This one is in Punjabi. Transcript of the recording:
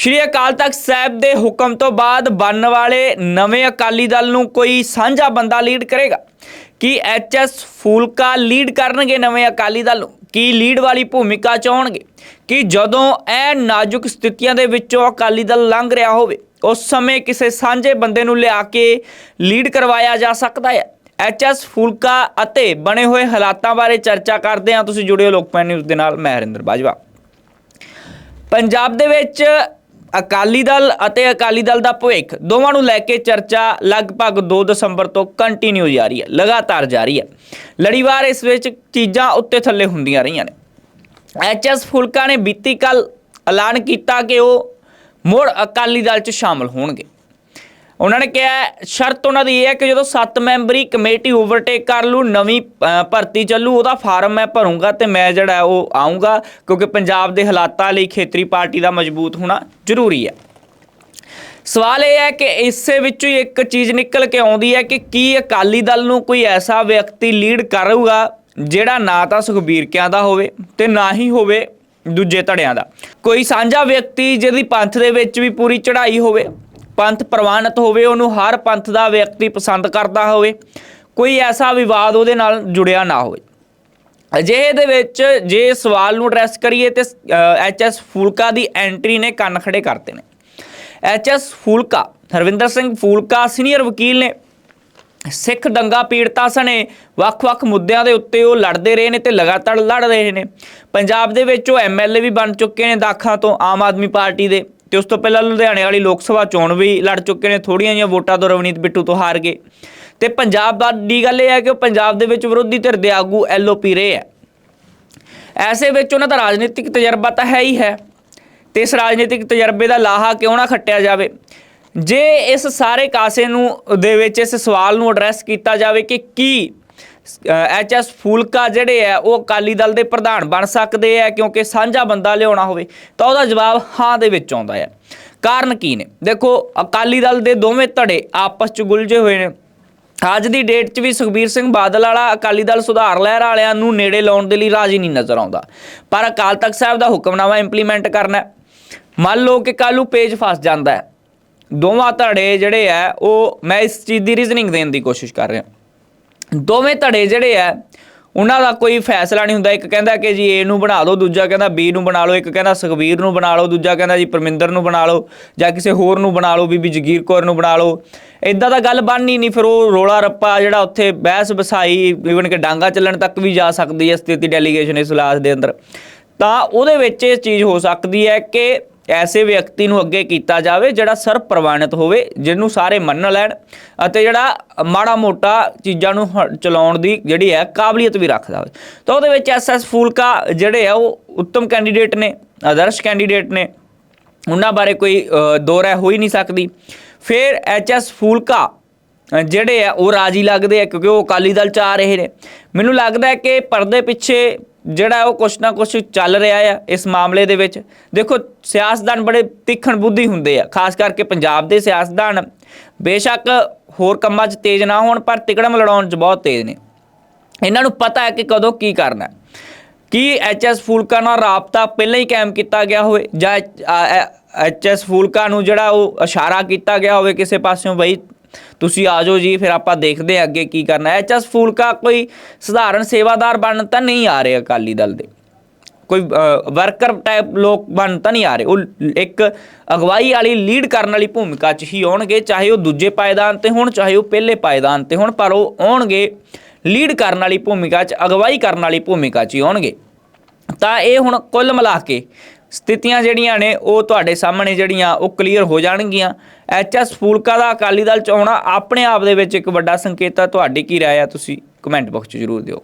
ਸ਼੍ਰੀ ਅਕਾਲ ਤਖਤ ਸਾਹਿਬ ਦੇ ਹੁਕਮ ਤੋਂ ਬਾਅਦ ਬਣਨ ਵਾਲੇ ਨਵੇਂ ਅਕਾਲੀ ਦਲ ਨੂੰ ਕੋਈ ਸਾਂਝਾ ਬੰਦਾ ਲੀਡ ਕਰੇਗਾ? ਕੀ ਐਚਐਸ ਫੂਲਕਾ ਲੀਡ ਕਰਨਗੇ ਨਵੇਂ ਅਕਾਲੀ ਦਲ ਨੂੰ? ਕੀ ਲੀਡ ਵਾਲੀ ਭੂਮਿਕਾ ਚ ਕਿ ਜਦੋਂ ਇਹ ਨਾਜ਼ੁਕ ਸਥਿਤੀਆਂ ਦੇ ਵਿੱਚੋਂ ਅਕਾਲੀ ਦਲ ਲੰਘ ਰਿਹਾ ਹੋਵੇ, ਉਸ ਸਮੇਂ ਕਿਸੇ ਸਾਂਝੇ ਬੰਦੇ ਨੂੰ ਲਿਆ ਕੇ ਲੀਡ ਕਰਵਾਇਆ ਜਾ ਸਕਦਾ ਹੈ? ਐਚਐਸ ਫੂਲਕਾ ਅਤੇ ਬਣੇ ਹੋਏ ਹਾਲਾਤਾਂ ਬਾਰੇ ਚਰਚਾ ਕਰਦੇ ਹਾਂ। ਤੁਸੀਂ ਜੁੜੇ ਹੋ ਲੋਕਪਾਲ ਨਿਊਜ਼ ਦੇ ਨਾਲ, ਮੈਂ ਹਰਿੰਦਰ ਬਾਜਵਾ। ਪੰਜਾਬ ਦੇ ਵਿੱਚ ਅਕਾਲੀ ਦਲ ਅਤੇ ਅਕਾਲੀ ਦਲ ਦਾ ਭਵਿੱਖ, ਦੋਵਾਂ ਨੂੰ ਲੈ ਕੇ ਚਰਚਾ ਲਗਭਗ 2 ਦਸੰਬਰ ਤੋਂ ਕੰਟੀਨਿਊ ਜਾਰੀ ਹੈ, ਲਗਾਤਾਰ ਜਾਰੀ ਹੈ। ਲੜੀਵਾਰ ਇਸ ਵਿੱਚ ਚੀਜ਼ਾਂ ਉੱਤੇ ਥੱਲੇ ਹੁੰਦੀਆਂ ਰਹੀਆਂ ਨੇ। ਐਚਐਸ ਫੁਲਕਾ ਨੇ ਬੀਤੀ ਕੱਲ ਐਲਾਨ ਕੀਤਾ ਕਿ ਉਹ ਮੁੜ ਅਕਾਲੀ ਦਲ 'ਚ ਸ਼ਾਮਲ ਹੋਣਗੇ। ਉਹਨਾਂ ਨੇ ਕਿਹਾ, ਸ਼ਰਤ ਉਹਨਾਂ ਦੀ ਇਹ ਹੈ ਕਿ ਜਦੋਂ 7 ਮੈਂਬਰੀ ਕਮੇਟੀ ਓਵਰਟੇਕ ਕਰ ਲੂ ਨਵੀਂ ਭਰਤੀ ਚੱਲੂ, ਉਹਦਾ ਫਾਰਮ ਮੈਂ ਭਰੂੰਗਾ ਤੇ ਮੈਂ ਜਿਹੜਾ ਉਹ ਆਉਂਗਾ ਕਿਉਂਕਿ ਪੰਜਾਬ ਦੇ ਹਾਲਾਤਾਂ ਲਈ ਖੇਤਰੀ ਪਾਰਟੀ ਦਾ ਮਜ਼ਬੂਤ ਹੋਣਾ ਜ਼ਰੂਰੀ ਹੈ। ਸਵਾਲ ਇਹ ਹੈ ਕਿ ਇਸੇ ਵਿੱਚੋਂ ਹੀ ਇੱਕ ਚੀਜ਼ ਨਿਕਲ ਕੇ ਆਉਂਦੀ ਹੈ ਕਿ ਕੀ ਅਕਾਲੀ ਦਲ ਨੂੰ ਕੋਈ ਐਸਾ ਵਿਅਕਤੀ ਲੀਡ ਕਰੂਗਾ, ਜਿਹੜਾ ਨਾ ਤਾਂ ਸੁਖਬੀਰ ਕਿਆਂ ਦਾ ਹੋਵੇ ਤੇ ਨਾ ਹੀ ਹੋਵੇ ਦੂਜੇ ਧੜਿਆਂ ਦਾ। ਕੋਈ ਸਾਂਝਾ ਵਿਅਕਤੀ ਜਿਹਦੀ ਪੰਥ ਦੇ ਵਿੱਚ ਵੀ ਪੂਰੀ ਚੜ੍ਹਾਈ ਹੋਵੇ ਪੰਥ ਪ੍ਰਵਾਨਿਤ ਹੋਵੇ, ਉਹਨੂੰ ਹਰ ਪੰਥ ਦਾ ਵਿਅਕਤੀ ਪਸੰਦ ਕਰਦਾ ਹੋਵੇ, ਕੋਈ ਐਸਾ ਵਿਵਾਦ ਉਹਦੇ ਨਾਲ ਜੁੜਿਆ ਨਾ ਹੋਵੇ। ਅਜਿਹੇ ਦੇ ਵਿੱਚ ਜੇ ਸਵਾਲ ਨੂੰ ਐਡਰੈਸ ਕਰੀਏ ਤੇ ਐਚਐਸ ਫੂਲਕਾ ਦੀ ਐਂਟਰੀ ਨੇ ਕੰਨ ਖੜੇ ਕਰਤੇ ਨੇ। ਐਚਐਸ ਫੂਲਕਾ, ਹਰਵਿੰਦਰ ਸਿੰਘ ਫੂਲਕਾ ਸੀਨੀਅਰ ਵਕੀਲ ਨੇ, ਸਿੱਖ ਦੰਗਾ ਪੀੜਤਾਂ ਸਣੇ ਵੱਖ-ਵੱਖ ਮੁੱਦਿਆਂ ਦੇ ਉੱਤੇ ਉਹ ਲੜਦੇ ਰਹੇ ਨੇ ਤੇ ਲਗਾਤਾਰ ਲੜ ਰਹੇ ਨੇ। ਪੰਜਾਬ ਦੇ ਵਿੱਚ ਉਹ ਐਮਐਲਏ ਵੀ ਬਣ ਚੁੱਕੇ ਨੇ, ਦਾਖਾਂ ਤੋਂ ਆਮ ਆਦਮੀ ਪਾਰਟੀ ਦੇ। ਤੇ ਉਸ ਤੋਂ ਪਹਿਲਾਂ ਲੁਧਿਆਣੇ ਵਾਲੀ ਲੋਕ ਸਭਾ ਚੋਣ ਵੀ ਲੜ ਚੁੱਕੇ ਨੇ ਥੋੜੀਆਂ ਜਿਹੀਆਂ ਵੋਟਾਂ ਤੋਂ ਰਵਨੀਤ ਬਿੱਟੂ ਤੋਂ ਹਾਰ ਗਏ। ਤੇ ਪੰਜਾਬ ਦਾ ਦੀ ਗੱਲ ਇਹ ਹੈ ਕਿ ਉਹ ਪੰਜਾਬ ਦੇ ਵਿੱਚ ਵਿਰੋਧੀ ਧਿਰ ਦੇ ਆਗੂ ਐਲਓਪੀ ਰਹੇ ਹੈ। ਐਸੇ ਵਿੱਚ ਉਹਨਾਂ ਦਾ ਰਾਜਨੀਤਿਕ ਤਜਰਬਾ ਤਾਂ ਹੈ ਹੀ ਹੈ ਤੇ ਇਸ ਰਾਜਨੀਤਿਕ ਤਜਰਬੇ ਦਾ ਲਾਹਾ ਕਿਉਂ ਨਾ ਖੱਟਿਆ ਜਾਵੇ? ਜੇ ਇਸ ਸਾਰੇ ਕਾਸੇ ਨੂੰ ਦੇ ਵਿੱਚ ਇਸ ਸਵਾਲ ਨੂੰ ਐਡਰੈਸ ਕੀਤਾ ਜਾਵੇ ਕਿ ਕੀ ਐਚ ਐਚਐਸ ਫੂਲਕਾ ਜਿਹੜੇ ਆ ਉਹ ਅਕਾਲੀ ਦਲ ਦੇ ਪ੍ਰਧਾਨ ਬਣ ਸਕਦੇ ਆ ਕਿਉਂਕਿ ਸਾਂਝਾ ਬੰਦਾ ਲਿਆਉਣਾ ਹੋਵੇ, ਤਾਂ ਉਹਦਾ ਜਵਾਬ ਹਾਂ ਦੇ ਵਿੱਚ ਆਉਂਦਾ ਹੈ। ਕਾਰਨ ਕੀ ਨੇ? ਦੇਖੋ, ਅਕਾਲੀ ਦਲ ਦੇ ਦੋਵੇਂ ਧੜੇ ਆਪਸ ਚ ਗੁਲਝੇ ਹੋਏ ਨੇ। ਅੱਜ ਦੀ ਡੇਟ 'ਚ ਵੀ ਸੁਖਬੀਰ ਸਿੰਘ ਬਾਦਲ ਵਾਲਾ ਅਕਾਲੀ ਦਲ ਸੁਧਾਰ ਲਹਿਰ ਵਾਲਿਆਂ ਨੂੰ ਨੇੜੇ ਲਾਉਣ ਦੇ ਲਈ ਰਾਜੀ ਨਹੀਂ ਨਜ਼ਰ ਆਉਂਦਾ। ਪਰ ਅਕਾਲ ਤਖਤ ਸਾਹਿਬ ਦਾ ਹੁਕਮਨਾਮਾ ਇੰਪਲੀਮੈਂਟ ਕਰਨਾ ਮੰਨ ਲਓ ਕਿ ਕੱਲ੍ਹ ਨੂੰ ਪੇਜ ਫਸ ਜਾਂਦਾ ਹੈ। ਦੋਵਾਂ ਧੜੇ ਜਿਹੜੇ ਆ ਉਹ ਮੈਂ ਇਸ ਚੀਜ਼ ਦੀ ਰੀਜ਼ਨਿੰਗ ਦੇਣ ਦੀ ਕੋਸ਼ਿਸ਼ ਕਰ ਰਿਹਾ। ਦੋਵੇਂ ਧੜੇ ਜਿਹੜੇ ਆ, ਉਹਨਾਂ ਦਾ ਕੋਈ ਫੈਸਲਾ ਨਹੀਂ ਹੁੰਦਾ। ਇੱਕ ਕਹਿੰਦਾ ਕਿ ਜੀ ਏ ਨੂੰ ਬਣਾ ਦਿਓ ਦੂਜਾ ਕਹਿੰਦਾ ਬੀ ਨੂੰ ਬਣਾ ਲਓ, ਇੱਕ ਕਹਿੰਦਾ ਸੁਖਬੀਰ ਨੂੰ ਬਣਾ ਲਓ, ਦੂਜਾ ਕਹਿੰਦਾ ਜੀ ਪਰਮਿੰਦਰ ਨੂੰ ਬਣਾ ਲਓ, ਜਾਂ ਕਿਸੇ ਹੋਰ ਨੂੰ ਬਣਾ ਲਓ, ਬੀਬੀ ਜਗੀਰ ਕੌਰ ਨੂੰ ਬਣਾ ਲਓ। ਇਦਾਂ ਦਾ ਗੱਲ ਬਣਨੀ ਨਹੀਂ, ਫਿਰ ਉਹ ਰੋਲਾ ਰੱਪਾ ਜਿਹੜਾ ਉੱਥੇ ਬਹਿਸ ਬਸਾਈ ਈਵਨ ਕਿ ਡਾਂਗਾ ਚੱਲਣ ਤੱਕ ਵੀ ਜਾ ਸਕਦੀ ਹੈ ਸਥਿਤੀ ਡੈਲੀਗੇਸ਼ਨ ਇਸ ਇਜਲਾਸ ਦੇ ਅੰਦਰ। ਤਾਂ ਉਹਦੇ ਵਿੱਚ ਇਹ ਚੀਜ਼ ਹੋ ਸਕਦੀ ਹੈ ਕਿ ਐਸੇ ਵਿਅਕਤੀ ਨੂੰ ਅੱਗੇ ਕੀਤਾ ਜਾਵੇ ਜਿਹੜਾ ਸਰਵ ਪ੍ਰਵਾਨਿਤ ਹੋਵੇ ਜਿਹਨੂੰ ਸਾਰੇ ਮੰਨ ਲੈਣ ਅਤੇ ਜਿਹੜਾ ਮਾੜਾ ਮੋਟਾ ਚੀਜ਼ਾਂ ਨੂੰ ਹ- ਚਲਾਉਣ ਦੀ ਜਿਹੜੀ ਹੈ ਕਾਬਲੀਅਤ ਵੀ ਰੱਖਦਾ ਹੋਵੇ ਤਾਂ ਉਹਦੇ ਵਿੱਚ ਐਸਐਸ ਫੂਲਕਾ ਜਿਹੜੇ ਆ ਉਹ ਉੱਤਮ ਕੈਂਡੀਡੇਟ ਨੇ ਆਦਰਸ਼ ਕੈਂਡੀਡੇਟ ਨੇ। ਉਹਨਾਂ ਬਾਰੇ ਕੋਈ ਅ, ਦੋ ਰਾਏ ਹੋ ਹੀ ਨਹੀਂ ਸਕਦੀ। ਫਿਰ ਐਚਐਸ ਫੂਲਕਾ ਜਿਹੜੇ ਆ ਉਹ ਰਾਜੀ ਲੱਗਦੇ ਆ ਕਿਉਂਕਿ ਉਹ ਅਕਾਲੀ ਦਲ ਚ ਆ ਰਹੇ ਨੇ। ਮੈਨੂੰ ਲੱਗਦਾ ਹੈ ਕਿ ਪਰਦੇ ਪਿੱਛੇ ਜਿਹੜਾ ਉਹ ਕੁਛ ਨਾ ਕੁਛ ਚੱਲ ਰਿਹਾ ਆ ਇਸ ਮਾਮਲੇ ਦੇ ਵਿੱਚ। ਦੇਖੋ, ਸਿਆਸਤਦਾਨ ਬੜੇ ਤਿੱਖਣ ਬੁੱਧੀ ਹੁੰਦੇ ਆ, ਖਾਸ ਕਰਕੇ ਪੰਜਾਬ ਦੇ ਸਿਆਸਤਦਾਨ। ਬੇਸ਼ੱਕ ਹੋਰ ਕੰਮਾਂ 'ਚ ਤੇਜ਼ ਨਾ ਹੋਣ, ਪਰ ਤਿਕੜਮ ਲੜਾਉਣ 'ਚ ਬਹੁਤ ਤੇਜ਼ ਨੇ। ਇਹਨਾਂ ਨੂੰ ਪਤਾ ਹੈ ਕਿ ਕਦੋਂ ਕੀ ਕਰਨਾ ਕੀ ਐਚਐਸ ਫੂਲਕਾ ਨਾਲ ਰਾਬਤਾ ਪਹਿਲਾਂ ਹੀ ਕਾਇਮ ਕੀਤਾ ਗਿਆ ਹੋਵੇ, ਜਾਂ ਐਚਐਸ ਫੂਲਕਾ ਨੂੰ ਜਿਹੜਾ ਉਹ ਇਸ਼ਾਰਾ ਕੀਤਾ ਗਿਆ ਹੋਵੇ ਕਿਸੇ ਪਾਸਿਓਂ, ਬਈ ਤੁਸੀਂ ਆ ਜਾਓ ਜੀ, ਫਿਰ ਆਪਾਂ ਦੇਖਦੇ ਹਾਂ ਅੱਗੇ ਕੀ ਕਰਨਾ ਹੈ। ਐਚਐਸ ਫੂਲਕਾ ਕੋਈ ਸਧਾਰਨ ਸੇਵਾਦਾਰ ਬਣਨ ਤਾਂ ਨਹੀਂ ਆ ਰਹੇ ਅਕਾਲੀ ਦਲ ਦੇ। ਕੋਈ ਵਰਕਰ ਟਾਈਪ ਲੋਕ ਬਣ ਤਾਂ ਨਹੀਂ ਆ ਰਹੇ। ਉਹ ਇੱਕ ਅਗਵਾਈ ਵਾਲੀ ਲੀਡ ਕਰਨ ਵਾਲੀ ਭੂਮਿਕਾ 'ਚ ਹੀ ਆਉਣਗੇ, ਚਾਹੇ ਉਹ ਦੂਜੇ ਪਾਇਦਾਨ ਤੇ ਹੋਣ, ਚਾਹੇ ਉਹ ਪਹਿਲੇ ਪਾਇਦਾਨ ਤੇ ਹੋਣ, ਪਰ ਉਹ ਆਉਣਗੇ ਲੀਡ ਕਰਨ ਵਾਲੀ ਭੂਮਿਕਾ 'ਚ, ਅਗਵਾਈ ਕਰਨ ਵਾਲੀ ਭੂਮਿਕਾ 'ਚ ਹੀ ਆਉਣਗੇ। ਤਾਂ ਇਹ ਹੁਣ ਕੁੱਲ ਮਿਲਾ ਕੇ ਸਥਿਤੀਆਂ ਜਿਹੜੀਆਂ ਨੇ, ਉਹ ਤੁਹਾਡੇ ਸਾਹਮਣੇ ਜਿਹੜੀਆਂ, ਉਹ ਕਲੀਅਰ ਹੋ ਜਾਣਗੀਆਂ। ਐਚਐਸ ਫੂਲਕਾ ਦਾ ਅਕਾਲੀ ਦਲ ਚ ਆਉਣਾ ਆਪਣੇ ਆਪ ਦੇ ਵਿੱਚ ਇੱਕ ਵੱਡਾ ਸੰਕੇਤ ਹੈ। ਤੁਹਾਡੀ ਕੀ ਰਾਏ ਆ ਤੁਸੀਂ ਕਮੈਂਟ ਬਾਕਸ 'ਚ ਜ਼ਰੂਰ ਦਿਓ।